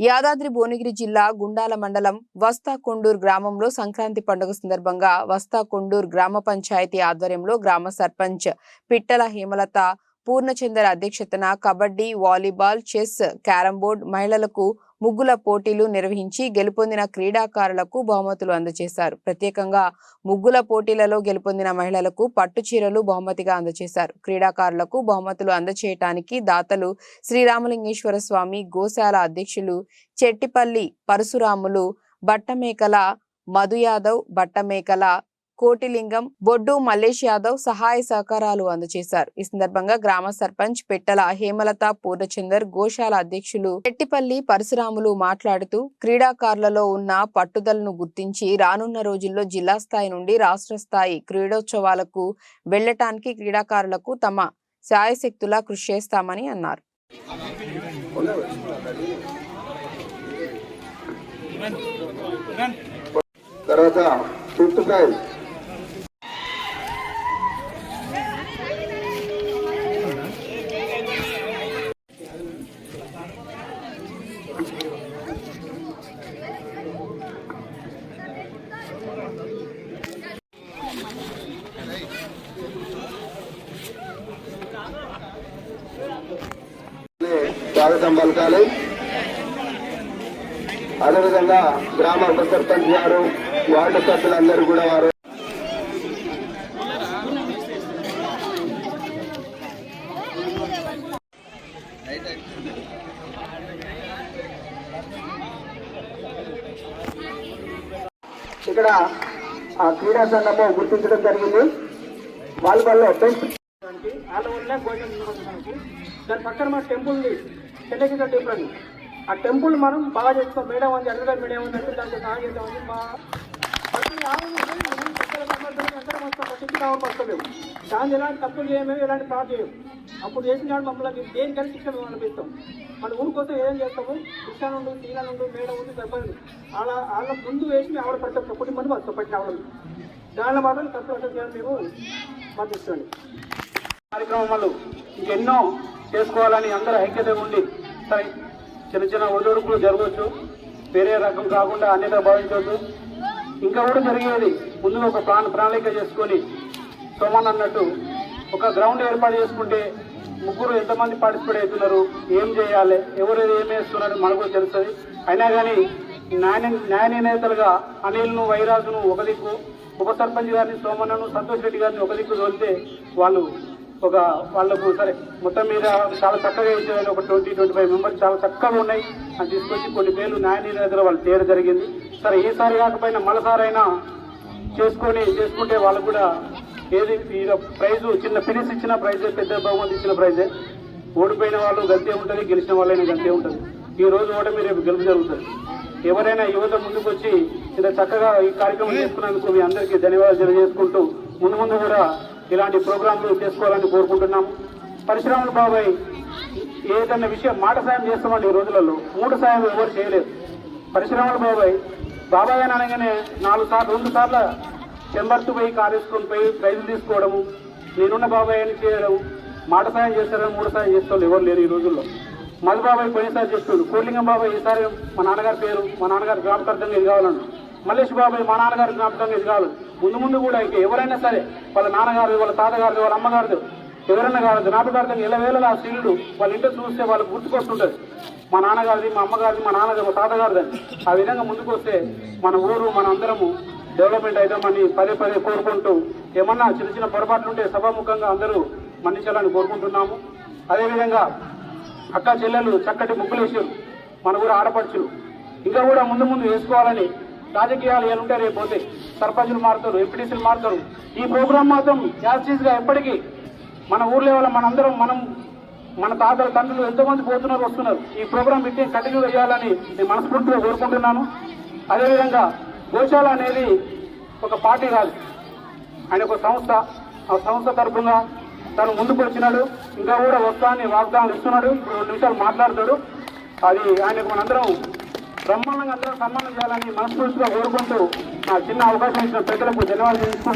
యాదాద్రి భువనగిరి జిల్లా గుండాల మండలం వస్తా కొండూర్ గ్రామంలో సంక్రాంతి పండుగ సందర్భంగా వస్తా కొండూర్ గ్రామ పంచాయతీ ఆధ్వర్యంలో గ్రామ సర్పంచ్ పిట్టల హేమలత పూర్ణచందర్ అధ్యక్షతన kabaddi volleyball chess carrom board మహిళలకు ముగ్గుల పోటీలు నిర్వహించి గెలుపొందిన క్రీడాకారులకు బహుమతులు అందజేశారు. ప్రత్యేకంగా ముగ్గుల పోటీలలో గెలుపొందిన మహిళలకు పట్టు చీరలు బహుమతిగా అందజేశారు. క్రీడాకారులకు బహుమతులు అందజేయటానికి దాతలు శ్రీరామలింగేశ్వర స్వామి గోశాల అధ్యక్షులు చెట్టిపల్లి పరశురాములు బట్టమేకల మధు యాదవ్ బట్టమేకల కోటిలింగం బొడ్డు మల్లేష్ యాదవ్ సహాయ సహకారాలు అందజేశారు. ఈ సందర్భంగా గ్రామ సర్పంచ్ పెట్టల హేమలత పూర్ణచందర్ గోశాల అధ్యక్షులు పెట్టిపల్లి పరశురాములు మాట్లాడుతూ క్రీడాకారులలో ఉన్న పట్టుదలను గుర్తించి రానున్న రోజుల్లో జిల్లా స్థాయి నుండి రాష్ట్ర స్థాయి క్రీడోత్సవాలకు వెళ్ళటానికి క్రీడాకారులకు తమ శాయశక్తులా కృషి చేస్తామని అన్నారు. తర్వాత ఫిఫ్త్ ప్రైజ్ స్వాగతం పలకాలి. అదేవిధంగా గ్రామ ఉప సర్పంచ్ గారు వార్డు సభ్యులందరూ కూడా వారు. ఇక్కడ ఆ క్రీడా సంఘము గుర్తించడం జరిగింది. వాలీబాల్లో బెస్ట్ వాళ్ళ వల్ల దాని పక్కన మా టెంపుల్ ఉంది. చెన్నైకి టెంపుల్ అని ఆ టెంపుల్ మనం బాగా చేసుకో మేడం అని అడ్వర్టైజ్ మీడియం అని అంటే దాంట్లో సహాయం చేద్దామని మా దాన్ని ఎలాంటి తప్పులు చేయమే ఎలాంటి ప్రార్థన చేయము అప్పుడు చేసిన వాడు మమ్మల్ని దేనికైనా శిక్షణ అనిపిస్తాం మన ఊరి కోసం ఏం చేస్తాము శిక్షణ ఉండు తీయాల ఉండు మేడం ఉండు సర్పంచ్ అలా వాళ్ళ ముందు వేసి ఆవిడ ప్రతి ఒక్క కుటుంబాన్ని వస్తాం పట్టిన ఆవిడ దానిలో మాత్రం తప్పు అసలు చేయాలని మేము మద్దతిస్తుంది కార్యక్రమాలు ఇంకెన్నో చేసుకోవాలని అందరూ ఐక్యత ఉండి వస్తాయి. చిన్న చిన్న ఒడిదొడుకులు జరగవచ్చు. వేరే రకం కాకుండా అన్నిగా భావించవచ్చు. ఇంకా కూడా జరిగేది. ముందు ఒక ప్లాన్ ప్రణాళిక చేసుకొని సోమన్ అన్నట్టు ఒక గ్రౌండ్ ఏర్పాటు చేసుకుంటే ముగ్గురు ఎంతమంది పార్టిసిపేట్ అవుతున్నారు? ఏం చేయాలి? ఎవరు ఏం వేస్తున్నారు మనకు కూడా తెలుస్తుంది. అయినా కానీ న్యాయ న్యాయ నిర్ణేతలుగా అనిల్ను వైరాజును ఒక దిక్కు ఉప సర్పంచ్ గారిని సోమన్నను సంతోష్ రెడ్డి గారిని ఒక దిక్కు తోలితే వాళ్ళు ఒక వాళ్ళకు సరే మొత్తం మీద చాలా చక్కగా ఇచ్చేది ఒక ట్వంటీ ట్వంటీ ఫైవ్ మెంబర్స్ చాలా చక్కగా ఉన్నాయి. అని తీసుకొచ్చి కొన్ని పేర్లు న్యాయ నిర్ణేతలు వాళ్ళు చేయడం జరిగింది. సరే ఈసారి కాకపోయినా మరోసారైనా చేసుకొని చేసుకుంటే వాళ్ళకు కూడా ఏది ఈ ప్రైజ్ చిన్న ఫినిష్ ఇచ్చిన ప్రైజే పెద్ద బహుమతి ఇచ్చిన ప్రైజే. ఓడిపోయిన వాళ్ళు గంతే ఉంటుంది గెలిచిన వాళ్ళైనా గంతే ఉంటుంది. ఈ రోజు ఓటమి రేపు గెలుపు జరుగుతుంది. ఎవరైనా యువత ముందుకు వచ్చి ఇంత చక్కగా ఈ కార్యక్రమం చేసుకున్నందుకు మీ అందరికీ ధన్యవాదాలు తెలియజేసుకుంటూ ముందు ముందు కూడా ఇలాంటి ప్రోగ్రాంలు చేసుకోవాలని కోరుకుంటున్నాం. పరిశ్రమల బాబాయ్ ఏదన్న విషయం మాట సాయం చేస్తామండి ఈ రోజులలో. మూడు సాయం ఎవరు చేయలేదు. పరిశ్రమల బాబాయ్ బాబాయ్ అని అనగానే నాలుగు సార్లు రెండు సార్లు చెంబర్తు పోయి కారేసుకొని పోయి ప్రైజులు తీసుకోవడము నేనున్న బాబాయ్ అని చేయడం మాట సాయం చేస్తారని మూడు సాయం చేస్తారు ఎవరు లేరు ఈ రోజుల్లో. మధు బాబాయ్ పోయినసారి చెప్తుండు కోర్లింగం బాబాయ్ ఈసారి మా నాన్నగారి పేరు మా నాన్నగారి జ్ఞాపకార్థంగా ఇది కావాలండి. మల్లేష్ బాబాయ్ మా నాన్నగారి జ్ఞాపకంగా ఇది కావాలి. ముందు ముందు కూడా ఇంకా ఎవరైనా సరే వాళ్ళ నాన్నగారు వాళ్ళ తాతగారు వాళ్ళ అమ్మగారు ఎవరైనా కాదు జ్ఞాపకార్థంగా ఇళ్ళవేళ ఆ శిల్లుడు వాళ్ళ ఇంట్లో చూస్తే వాళ్ళు గుర్తుకొస్తుంటది. మా నాన్నగారిది మా అమ్మగారిది మా నాన్నగారు మా తాతగారిది అని. ఆ విధంగా ముందుకొస్తే మన ఊరు మన అందరము డెవలప్మెంట్ అవుతామని పదే పదే కోరుకుంటూ ఏమన్నా చిన్న చిన్న పొరపాట్లు ఉంటే సభాముఖంగా అందరూ మన్నించాలని కోరుకుంటున్నాము. అదేవిధంగా అక్క చెల్లెలు చక్కటి ముగ్గులు వేసారు మన ఊరు ఆడపడుచులు. ఇంకా కూడా ముందు ముందు వేసుకోవాలని రాజకీయాలు ఏముంటే రేపు పోతే సర్పంచులు మారుతారు ఎంపీటీసీలు మారుతారు. ఈ ప్రోగ్రాం మాత్రం యాజ్టీస్గా ఎప్పటికీ మన ఊర్లో వాళ్ళ మనందరం మనం మన తాతల తండ్రులు ఎంతోమంది పోతున్నారు వస్తున్నారు. ఈ ప్రోగ్రాం పెట్టి కంటిన్యూ చేయాలని నేను మనస్ఫూర్తిగా కోరుకుంటున్నాను. అదేవిధంగా గోశాల అనేది ఒక పార్టీ కాదు. ఆయన ఒక సంస్థ. ఆ సంస్థ తరఫున తను ముందుకు వచ్చినాడు. ఇంకా కూడా వస్తానని వాగ్దానాలు ఇస్తున్నాడు. ఇప్పుడు రెండు నిమిషాలు మాట్లాడతాడు. అది ఆయనకు మనందరం బ్రహ్మాండంగా అందరూ సన్మానం చేయాలని మనస్ఫూర్తిగా కోరుకుంటూ నా చిన్న అవకాశం ఇచ్చిన పెద్దలకు ధన్యవాదాలు